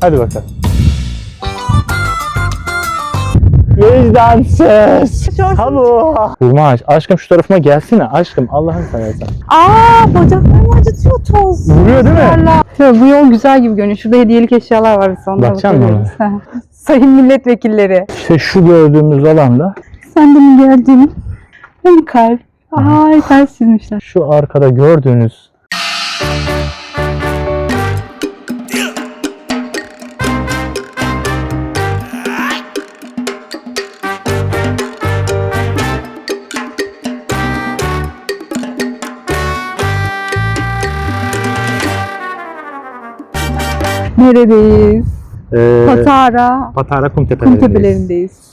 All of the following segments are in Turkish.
Hadi bakalım. Vicdansız. Tabu. Bulmaş. Aşkım şu tarafıma gelsene. Aşkım Allah'ın seversen. Aa bacaklarımı acıtıyor toz. Vuruyor değil mi? Ya, bu yol güzel gibi görünüyor. Şurada hediyelik eşyalar var. Biz onlara Bakacak mısın bakabiliriz. Sayın milletvekilleri. İşte şu gördüğümüz alanda Sen de mi geldin? Hani kalp? Ay ters çizmişler. şu arkada gördüğünüz Neredeyiz? e, Patara. Patara kum Kum tepelerindeyiz. tepelerindeyiz.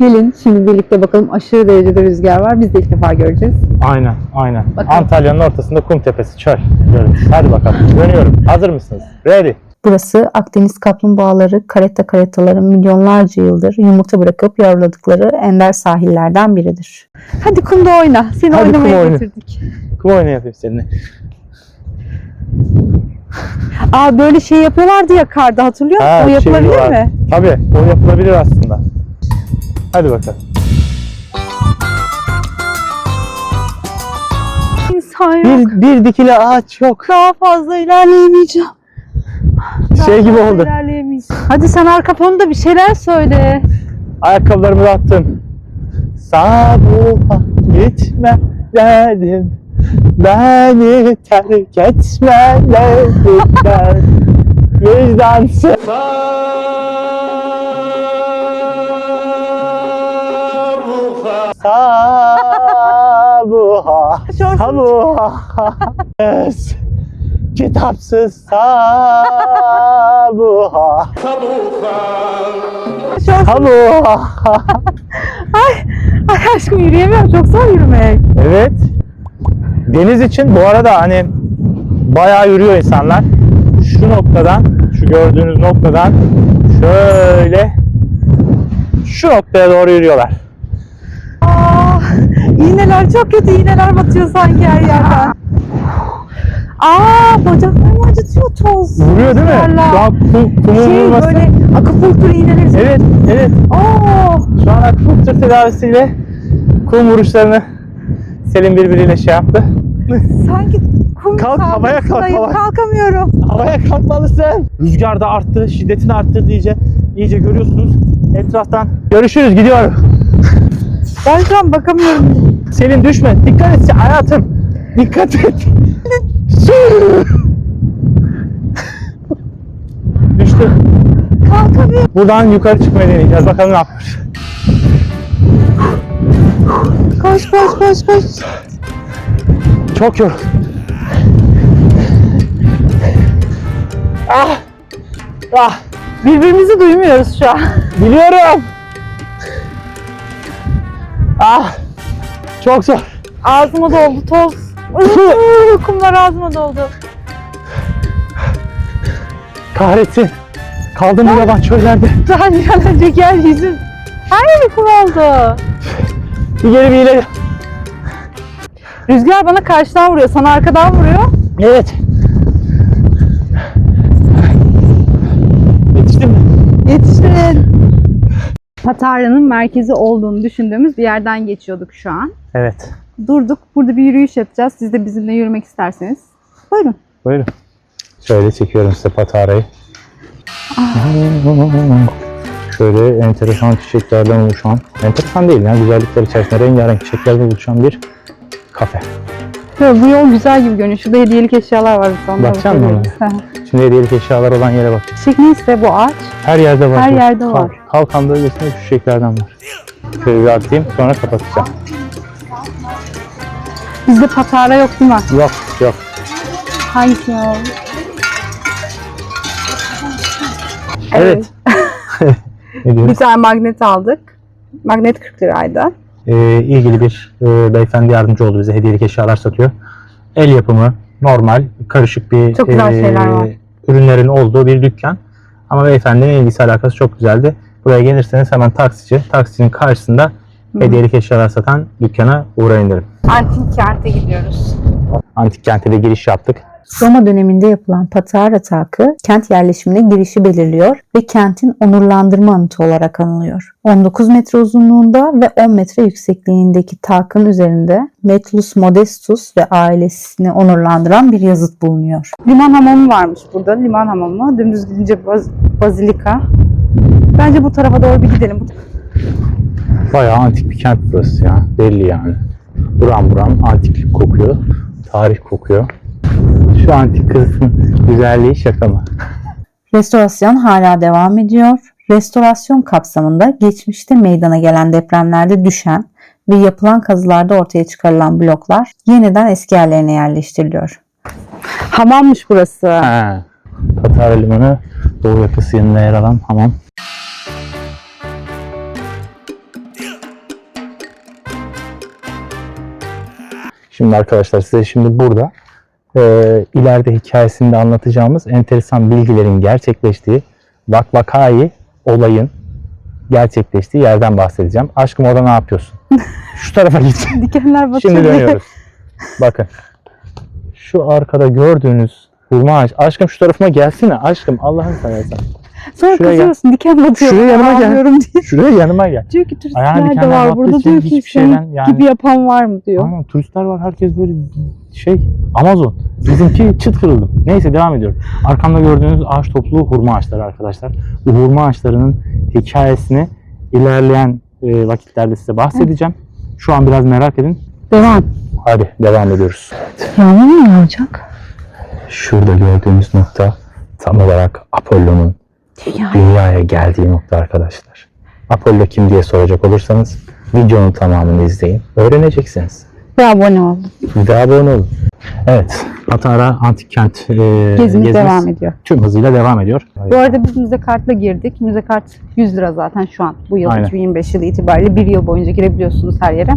Gelin şimdi birlikte bakalım aşırı derecede rüzgar var. Biz de ilk defa göreceğiz. Aynen, aynen. Bakalım. Antalya'nın ortasında kum tepesi, çöl. Görün. Hadi bakalım. Dönüyorum. Hazır mısınız? Ready. Burası Akdeniz kaplumbağaları, karetta karettaların milyonlarca yıldır yumurta bırakıp yavruladıkları ender sahillerden biridir. Hadi kumda oyna. Seni Hadi oynamaya kum oyna. getirdik. Kum oyunu yapayım seninle. Aa böyle şey yapıyorlardı ya karda hatırlıyor musun? Ha, o yapılabilir şey mi? Tabii. O yapılabilir aslında. Hadi bakalım. İnsan yok. Bir, bir dikili ağaç yok. Daha fazla ilerleyemeyeceğim. Daha Şey gibi oldu. ilerleyemeyeceğim. Hadi sen arka fonda bir şeyler söyle. Ayakkabılarımı da attım. Sabuha gitme dedim. Beni terk etme dedim. Vicdansız. Sabuha. Sabuha. Kitapsız sabuha. Şort- Sabuha. Ay, ay aşkım yürüyemiyorum. Çok zor yürümek. Evet. Deniz için bu arada hani bayağı yürüyor insanlar. Şu noktadan, şu gördüğünüz noktadan şöyle şu noktaya doğru yürüyorlar. Aa, iğneler çok kötü iğneler batıyor sanki her yerden. Aa bacaklarımı acıtıyor toz. Vuruyor değil mi? Rüzgarla. Şu an kum, kumun Şey vurması. böyle akupunktur iğneleri. Evet, evet. Oo, Şu an akupunktur tedavisiyle kum vuruşlarını Selim birbiriyle şey yaptı. Sanki kum Kalk, havaya kalk, havaya. Kalkamıyorum. Havaya kalkmalısın. Rüzgar da arttı, şiddetini arttırdı iyice. İyice görüyorsunuz etraftan. Görüşürüz, gidiyorum. Ben şu an bakamıyorum. Selin düşme. Dikkat et hayatım. Dikkat et. Düştü. Kalkamıyorum. Buradan yukarı çıkmayı deneyeceğiz. Bakalım ne yapmış. Koş koş koş koş. Çok yor. Ah! Ah! Birbirimizi duymuyoruz şu an. Biliyorum. Ah! Çok zor. Ağzıma doldu toz. Iı, Kumlar ağzıma doldu. Kahretsin. Kaldım bu yaban çöllerde. Daha bir an önce gel yüzüm. Her yeri kum oldu. Bir geri bir ileri. Rüzgar bana karşıdan vuruyor. Sana arkadan vuruyor. Evet. Yetiştim mi? Yetiştin. Patarya'nın merkezi olduğunu düşündüğümüz bir yerden geçiyorduk şu an. Evet. Durduk. Burada bir yürüyüş yapacağız. Siz de bizimle yürümek isterseniz. Buyurun. Buyurun. Şöyle çekiyorum size patarayı. Şöyle enteresan çiçeklerden oluşan, enteresan değil yani güzellikler içerisinde rengarenk çiçeklerden oluşan bir kafe. Ya, bu yol güzel gibi görünüyor. Şurada hediyelik eşyalar var. Biz onlara Bakacak mısın bakabiliriz. Hı hı. Şimdi hediyelik eşyalar olan yere bak. Çiçek neyse bu ağaç. Her yerde var. Her bu. yerde Kal- var. Kalkan bölgesinde şu çiçeklerden var. Şöyle bir atayım sonra kapatacağım. Bizde patara yok değil mi? Yok yok. Hangisi ya? Evet. ne diyoruz? Bir tane magnet aldık. Magnet 40 liraydı. Ee, ilgili bir e, beyefendi yardımcı oldu bize. Hediyelik eşyalar satıyor. El yapımı, normal, karışık bir Çok güzel şeyler var. ürünlerin olduğu bir dükkan. Ama beyefendinin ilgisi alakası çok güzeldi. Buraya gelirseniz hemen taksici, taksinin karşısında hediyelik eşyalar satan dükkana uğrayın derim. Antik kente gidiyoruz. Antik kente de giriş yaptık. Roma döneminde yapılan Patara Takı kent yerleşimine girişi belirliyor ve kentin onurlandırma anıtı olarak anılıyor. 19 metre uzunluğunda ve 10 metre yüksekliğindeki takın üzerinde Metellus Modestus ve ailesini onurlandıran bir yazıt bulunuyor. Liman hamamı varmış burada. Liman hamamı. Dümdüz gidince baz- bazilika. Bence bu tarafa doğru bir gidelim. Bayağı antik bir kent burası ya. Belli yani. Buram buram antiklik kokuyor. Tarih kokuyor. Şu antik kızın güzelliği şaka mı? Restorasyon hala devam ediyor. Restorasyon kapsamında geçmişte meydana gelen depremlerde düşen ve yapılan kazılarda ortaya çıkarılan bloklar yeniden eski yerlerine yerleştiriliyor. Hamammış burası. He. Patara Limanı Doğu yakası yanında yer alan hamam. Şimdi arkadaşlar size şimdi burada e, ileride hikayesinde anlatacağımız enteresan bilgilerin gerçekleştiği vakvakayı olayın gerçekleştiği yerden bahsedeceğim. Aşkım orada ne yapıyorsun? Şu tarafa git. Dikenler batıyor. Şimdi dönüyoruz. Bakın. Şu arkada gördüğünüz hurma ağacı. Aşkım şu tarafıma gelsene. Aşkım Allah'ını seversen. Sonra Şuraya gel. kızıyorsun diken batıyor. Şuraya yanıma gel. Diye. Şuraya yanıma gel. Diyor ki turistler de var burada için diyor ki hiçbir şeyden yani- gibi yapan var mı diyor. Aynen turistler var. Herkes böyle şey Amazon. Bizimki çıt kırıldı. Neyse devam ediyorum. Arkamda gördüğünüz ağaç topluluğu hurma ağaçları arkadaşlar. Bu hurma ağaçlarının hikayesini ilerleyen e, vakitlerde size bahsedeceğim. Şu an biraz merak edin. Devam. Hadi devam ediyoruz. Yağmur mu yağacak? Şurada gördüğümüz nokta tam olarak Apollo'nun Ya. dünyaya geldiği nokta arkadaşlar. Apollo kim diye soracak olursanız videonun tamamını izleyin. Öğreneceksiniz. Ve abone. Bir de abone olun. Evet, Patara Antik Kent e, Gezimiz gezimiz devam ediyor. Tüm hızıyla devam ediyor. Bu arada biz müze kartla girdik. Müze kart 100 lira zaten şu an. Bu yıl Aynen. 2025 yılı itibariyle bir yıl boyunca girebiliyorsunuz her yere.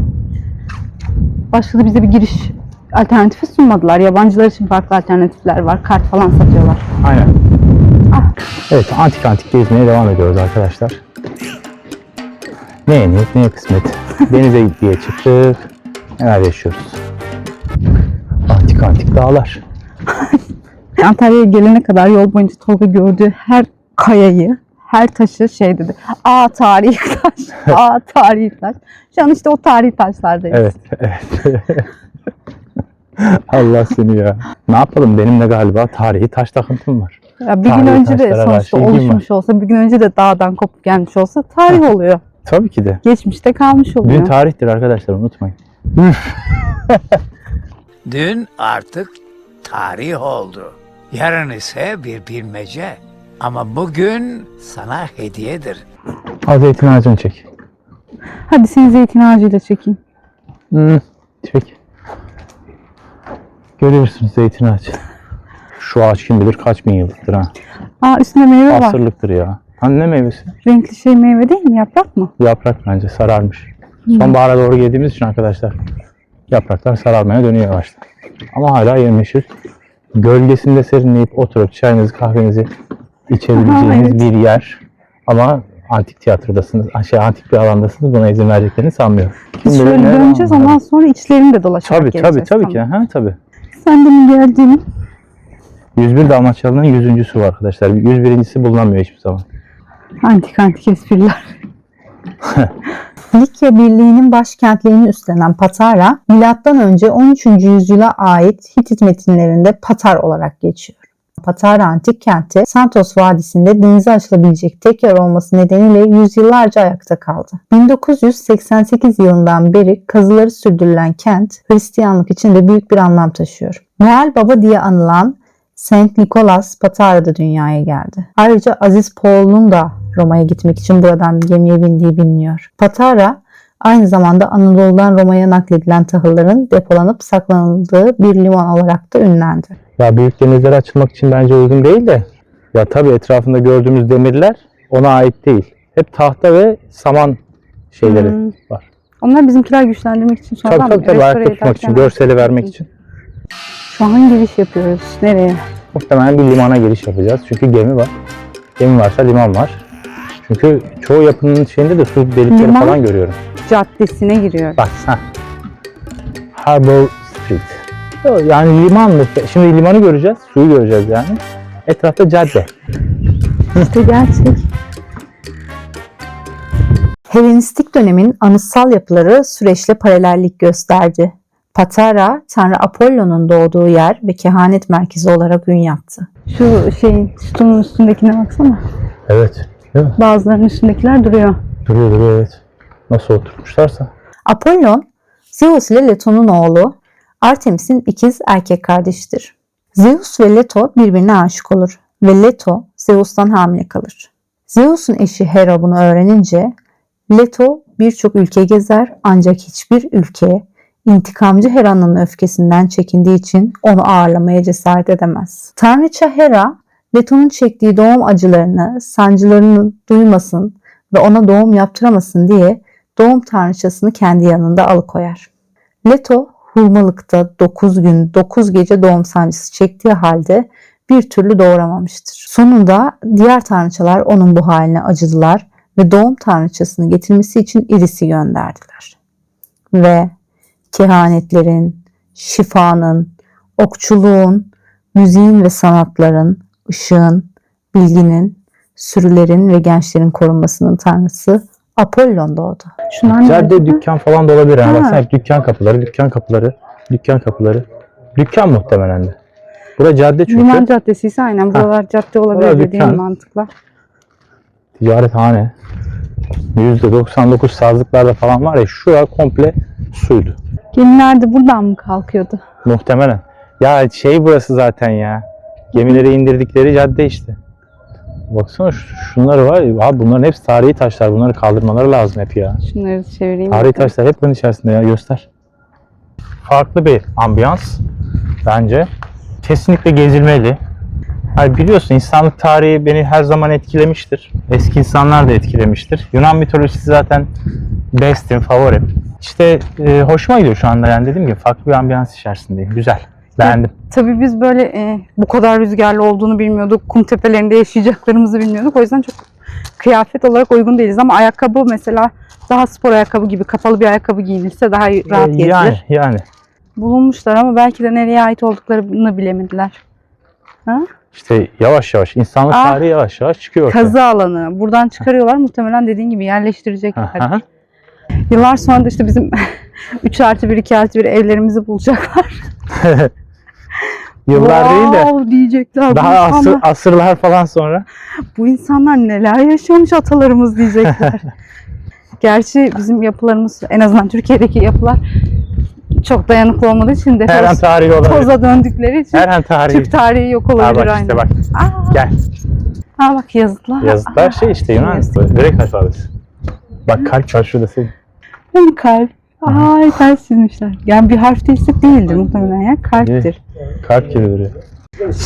Başka da bize bir giriş alternatifi sunmadılar. Yabancılar için farklı alternatifler var. Kart falan satıyorlar. Aynen. Evet, antik antik gezmeye devam ediyoruz arkadaşlar. Ne niyet ne kısmet. Denize diye çıktık. Neler yaşıyoruz. Antik antik dağlar. Antalya'ya gelene kadar yol boyunca Tolga gördüğü her kayayı, her taşı şey dedi. Aa tarihi taş, aa tarihi taş. Şu an işte o tarihi taşlardayız. Evet, evet. Allah seni ya. Ne yapalım benim de galiba tarihi taş takıntım var. Ya bir gün Tarihi önce de taşlara karşı sonuçta ilgim oluşmuş olsa, bir gün önce de dağdan kopup gelmiş olsa tarih oluyor. Tabii ki de. Geçmişte kalmış oluyor. Dün tarihtir arkadaşlar unutmayın. Dün artık tarih oldu. Yarın ise bir bilmece. Ama bugün sana hediyedir. Al zeytin ağacını çek. Hadi seni zeytin ağacıyla çekeyim. Hmm, çek. Görüyorsunuz zeytin ağacı. Şu ağaç kim bilir kaç bin yıllıktır ha. Aa üstünde meyve var. Asırlıktır ya. Hani ne meyvesi? Renkli şey meyve değil mi? Yaprak mı? Yaprak bence sararmış. Sonbahara doğru geldiğimiz için arkadaşlar yapraklar sararmaya dönüyor yavaştan. Ama hala yemyeşil. Gölgesinde serinleyip oturup çayınızı kahvenizi içebileceğiniz evet. bir yer. Ama antik tiyatrodasınız, şey antik bir alandasınız. Buna izin vereceklerini sanmıyorum. Biz şöyle ne döneceğiz ondan sonra içlerini de dolaşarak Tabii geleceğiz. tabii tabii ki. Tamam. Ha, tabii. Sen de mi geldin? 101 Dalmaçyalı'nın 100.sü var arkadaşlar. 101.si bulunamıyor hiçbir zaman. Antik antik espriler. Likya Birliği'nin başkentliğini üstlenen Patara, M.Ö. 13. yüzyıla ait Hitit metinlerinde Patar olarak geçiyor. Patara antik kenti Santos Vadisi'nde denize açılabilecek tek yer olması nedeniyle yüzyıllarca ayakta kaldı. 1988 yılından beri kazıları sürdürülen kent Hristiyanlık için de büyük bir anlam taşıyor. Noel Baba diye anılan Saint Nicholas Patara'da dünyaya geldi. Ayrıca Aziz Paul'un da Roma'ya gitmek için buradan bir gemiye bindiği biliniyor. Patara aynı zamanda Anadolu'dan Roma'ya nakledilen tahılların depolanıp saklanıldığı bir liman olarak da ünlendi. Ya büyük denizlere açılmak için bence uygun değil de. Ya tabii etrafında gördüğümüz demirler ona ait değil. Hep tahta ve saman şeyleri Hmm. var. Onlar bizimkiler güçlendirmek için Tabii tabii tabii ayakta tutmak için, görseli vermek için. Şu an giriş yapıyoruz. Nereye? Muhtemelen bir limana giriş yapacağız. Çünkü gemi var. Gemi varsa liman var. Çünkü çoğu yapının şeyinde de su delikleri Liman? falan görüyorum. Caddesine giriyoruz. Bak ha. Harbor Street. Yani limanlı. Şimdi limanı göreceğiz. Suyu göreceğiz yani. Etrafta cadde. İşte gerçek. Helenistik dönemin anıtsal yapıları süreçle paralellik gösterdi. Patara, Tanrı Apollon'un doğduğu yer ve kehanet merkezi olarak ün yaptı. Şu şeyin sütunun üstündekine baksana. Evet. Değil mi? Bazılarının üstündekiler duruyor. Duruyor duruyor evet. Nasıl oturtmuşlarsa. Apollon, Zeus ile Leto'nun oğlu, Artemis'in ikiz erkek kardeşidir. Zeus ve Leto birbirine aşık olur ve Leto Zeus'tan hamile kalır. Zeus'un eşi Hera bunu öğrenince Leto birçok ülke gezer ancak hiçbir ülke intikamcı Hera'nın öfkesinden çekindiği için onu ağırlamaya cesaret edemez. Tanrıça Hera, Leto'nun çektiği doğum acılarını, sancılarını duymasın ve ona doğum yaptıramasın diye doğum tanrıçasını kendi yanında alıkoyar. Leto hurmalıkta 9 gün 9 gece doğum sancısı çektiği halde bir türlü doğuramamıştır. Sonunda diğer tanrıçalar onun bu haline acıdılar ve doğum tanrıçasını getirmesi için Iris'i gönderdiler. Ve kehanetlerin, şifanın, okçuluğun, müziğin ve sanatların, ışığın, bilginin, sürülerin ve gençlerin korunmasının tanrısı Apollon doğdu. Şunlar Cadde dükkan falan da olabilir. Yani Ha. baksana hep dükkan kapıları, dükkan kapıları, dükkan kapıları. Dükkan muhtemelen de. Bura cadde çünkü. Liman caddesi ise aynen buralar cadde olabilir Buralar dediğin dükkan. mantıkla. Ticarethane. %99 sazlıklarda falan var ya şura komple suydu. Gemiler de buradan mı kalkıyordu? Muhtemelen. Ya şey burası zaten ya. Gemileri indirdikleri cadde işte. Baksana şu- şunları var. Abi bunların hepsi tarihi taşlar. Bunları kaldırmaları lazım hep ya. Şunları çevireyim. Tarihi bakalım. taşlar hep bunun içerisinde ya. Göster. Farklı bir ambiyans bence. Kesinlikle gezilmeli. Hani biliyorsun insanlık tarihi beni her zaman etkilemiştir. Eski insanlar da etkilemiştir. Yunan mitolojisi zaten bestim, favorim. İşte e, hoşuma gidiyor şu anda yani dediğim gibi farklı bir ambiyans içerisindeyim. Güzel. Beğendim. Tabii biz böyle e, bu kadar rüzgarlı olduğunu bilmiyorduk. Kum tepelerinde yaşayacaklarımızı bilmiyorduk. O yüzden çok kıyafet olarak uygun değiliz. Ama ayakkabı mesela daha spor ayakkabı gibi kapalı bir ayakkabı giyinirse daha rahat E, gezilir. yani, yani. Bulunmuşlar ama belki de nereye ait olduklarını bilemediler. Ha? İşte yavaş yavaş insanlık Ah. tarihi yavaş yavaş çıkıyor ortaya. Kazı alanı. Buradan çıkarıyorlar. Muhtemelen dediğin gibi yerleştirecekler. Yıllar sonra da işte bizim 3 artı 1, 2 artı 1 evlerimizi bulacaklar. Yıllar değil de Wow diyecekler. daha asır, insanlar, asırlar falan sonra. bu insanlar neler yaşamış atalarımız diyecekler. Gerçi bizim yapılarımız en azından Türkiye'deki yapılar çok dayanıklı olmadığı için de Her an tarihi olabilir. toza döndükleri için Her an tarihi. Türk tarihi yok olabilir bak aynı. işte bak. Aa, Gel. ha bak yazıtlar. Yazıtlar şey işte Yunan. Direkt alfabesi. Bak kalp var şurada senin. Hem kalp. Ay ters çizmişler. Yani bir harf değilse değildir muhtemelen ya. Kalptir. Kalp duruyor.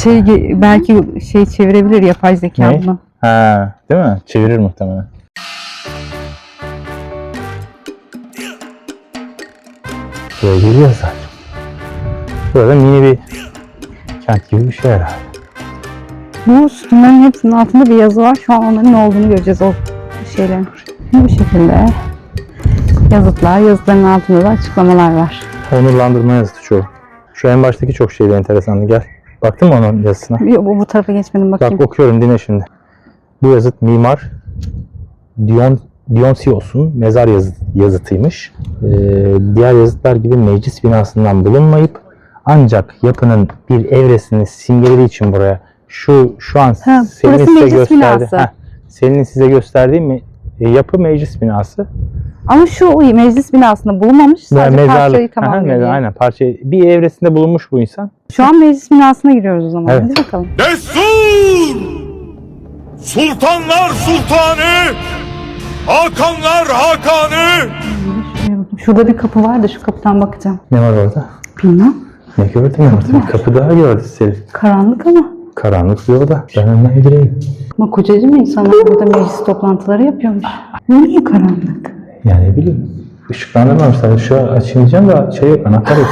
Şey belki şey çevirebilir yapay zeka Ne? bunu. Ha, değil mi? Çevirir muhtemelen. Buraya geliyor zaten. Burada mini bir kent gibi bir şey herhalde. Bu sütunların hepsinin altında bir yazı var. Şu an onların ne olduğunu göreceğiz o şeylerin. Bu şekilde yazıtlar, yazıtların altında da açıklamalar var. Onurlandırma yazıtı çoğu. Şu en baştaki çok şeydi enteresandı. Gel. Baktın mı onun yazısına? Yok, bu, bu tarafa geçmedim bakayım. Bak okuyorum dinle şimdi. Bu yazıt mimar Dion Dionisios'un mezar yazı, yazıtıymış. Ee, diğer yazıtlar gibi meclis binasından bulunmayıp ancak yapının bir evresini simgelediği için buraya şu şu an Ha, senin size gösterdi. Heh, senin size gösterdiğim mi yapı meclis binası. Ama şu meclis binasında bulunmamış. Sadece Ve parçayı Aha, tamamlıyor. mezar- aynen parçayı bir evresinde bulunmuş bu insan. Şu an meclis binasına giriyoruz o zaman. Evet. Hadi bakalım. Destur! Sultanlar Sultanı! Hakanlar Hakanı! Şurada bir kapı var da şu kapıdan bakacağım. Ne var orada? Bilmem. Ne gördün orada? Bir kapı daha gördü seni. Karanlık ama. Karanlık bir oda. Ben önden gireyim. Ama kocacı mı insanlar burada meclis toplantıları yapıyormuş. Niye karanlık? Yani ne bileyim. Işıklandırmamışlar. Şu açmayacağım da şey yok, anahtar yok.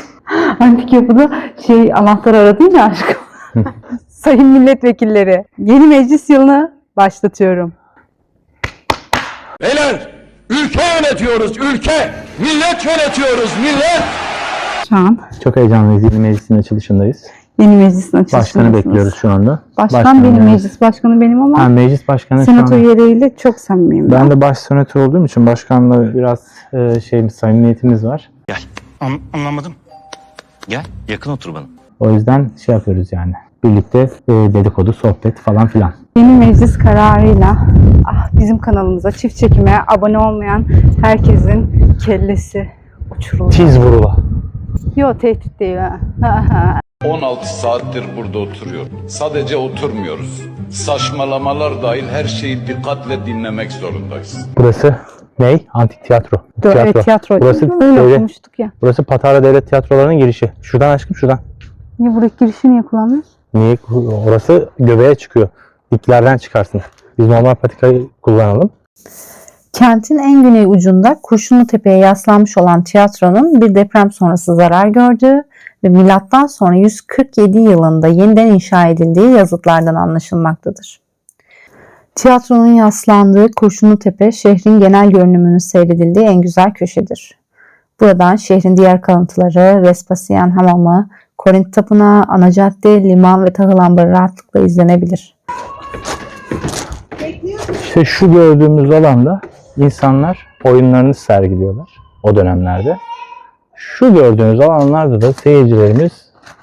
Antik yapıda şey anahtar aradın ya aşkım. Sayın milletvekilleri, yeni meclis yılını başlatıyorum. Beyler, ülke yönetiyoruz, ülke! Millet yönetiyoruz, millet! Şu an Çok heyecanlıyız. Yeni meclisin açılışındayız. Yeni meclisin açılışındasınız. Başkanı bekliyoruz şu anda. Başkan, benim, yani. meclis başkanı benim ama Ha, meclis başkanı şu senato üyeleriyle çok samimiyim ben. Ben de baş senatör olduğum için başkanla biraz e, şey samimiyetimiz var. An- anlamadım. Gel yakın otur bana. O yüzden şey yapıyoruz yani. Birlikte e, dedikodu, sohbet falan filan. Yeni meclis kararıyla ah, bizim kanalımıza çift çekime abone olmayan herkesin kellesi uçuruldu. Tiz vurula. Yok tehdit değil ha. 16 saattir burada oturuyorum. Sadece oturmuyoruz. Saçmalamalar dahil her şeyi dikkatle dinlemek zorundayız. Burası ney? Antik tiyatro. Evet, tiyatro. Burası, Öyle devlet- ya. burası Patara Devlet Tiyatroları'nın girişi. Şuradan aşkım şuradan. Niye buraya girişi niye kullanmıyoruz? Niye? Orası göbeğe çıkıyor. Diklerden çıkarsın. Biz normal patikayı kullanalım. Kentin en güney ucunda Kurşunlu Tepe'ye yaslanmış olan tiyatronun bir deprem sonrası zarar gördüğü ve milattan sonra 147 yılında yeniden inşa edildiği yazıtlardan anlaşılmaktadır. Tiyatronun yaslandığı Kurşunlu Tepe şehrin genel görünümünün seyredildiği en güzel köşedir. Buradan şehrin diğer kalıntıları, Vespasien Hamamı, Korint Tapınağı, Ana Cadde, liman ve tahıl ambarı rahatlıkla izlenebilir. İşte şu gördüğümüz alanda insanlar oyunlarını sergiliyorlar o dönemlerde. Şu gördüğünüz alanlarda da seyircilerimiz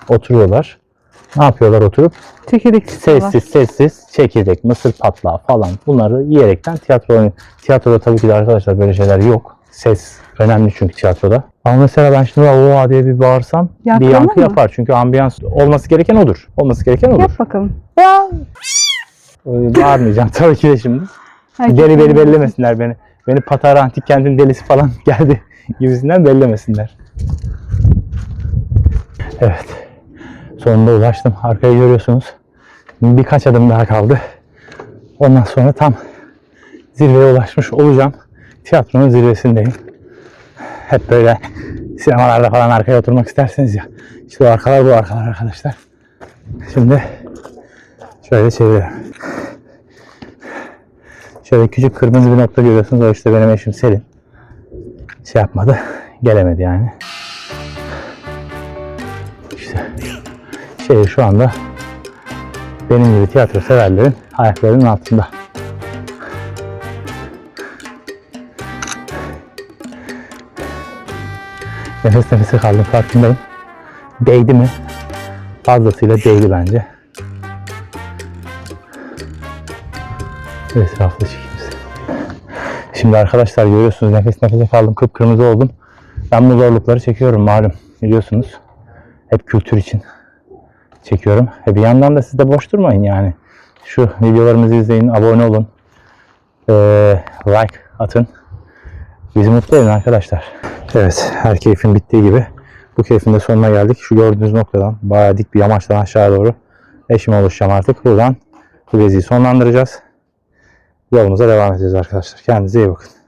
oturuyorlar. Ne yapıyorlar oturup? Çekirdek. Sessiz sessiz çekirdek, mısır patlağı falan bunları yiyerekten tiyatro oynuyor. Tiyatroda tabii ki de arkadaşlar böyle şeyler yok. Ses önemli çünkü tiyatroda. Ama mesela ben şimdi oha diye bir bağırsam bir Yankılanır yankı mı? yapar. Çünkü ambiyans olması gereken odur. Olması gereken odur. Yap bakalım. Ee, Bağırmayacağım tabii ki de şimdi. Herkes Deli beni bellemesinler beni. Beni Patara Antik Kent'in delisi falan geldi gibisinden bellemesinler. Evet. Sonunda ulaştım. Arkayı görüyorsunuz. Birkaç adım daha kaldı. Ondan sonra tam zirveye ulaşmış olacağım. Tiyatronun zirvesindeyim. Hep böyle sinemalarda falan arkaya oturmak isterseniz ya. İşte o arkalar bu arkalar arkadaşlar. Şimdi şöyle çeviriyorum. Şöyle küçük kırmızı bir nokta görüyorsunuz. O işte benim eşim Selin. Şey yapmadı. Gelemedi yani. Şey şu anda benim gibi tiyatro severlerin ayaklarının altında. Nefes nefese kaldım farkındayım. Değdi mi? Fazlasıyla değdi bence. Etraflı çekeyim. Şimdi arkadaşlar görüyorsunuz nefes nefese kaldım kıpkırmızı oldum. Ben bu zorlukları çekiyorum malum biliyorsunuz. Hep kültür için çekiyorum. E bir yandan da siz de boş durmayın yani. Şu videolarımızı izleyin, abone olun. Ee, like atın. Bizi mutlu edin arkadaşlar. Evet her keyfin bittiği gibi bu keyfin de sonuna geldik. Şu gördüğünüz noktadan bayağı dik bir yamaçtan aşağı doğru eşime oluşacağım artık. Buradan bu geziyi sonlandıracağız yolumuza devam edeceğiz arkadaşlar. Kendinize iyi bakın.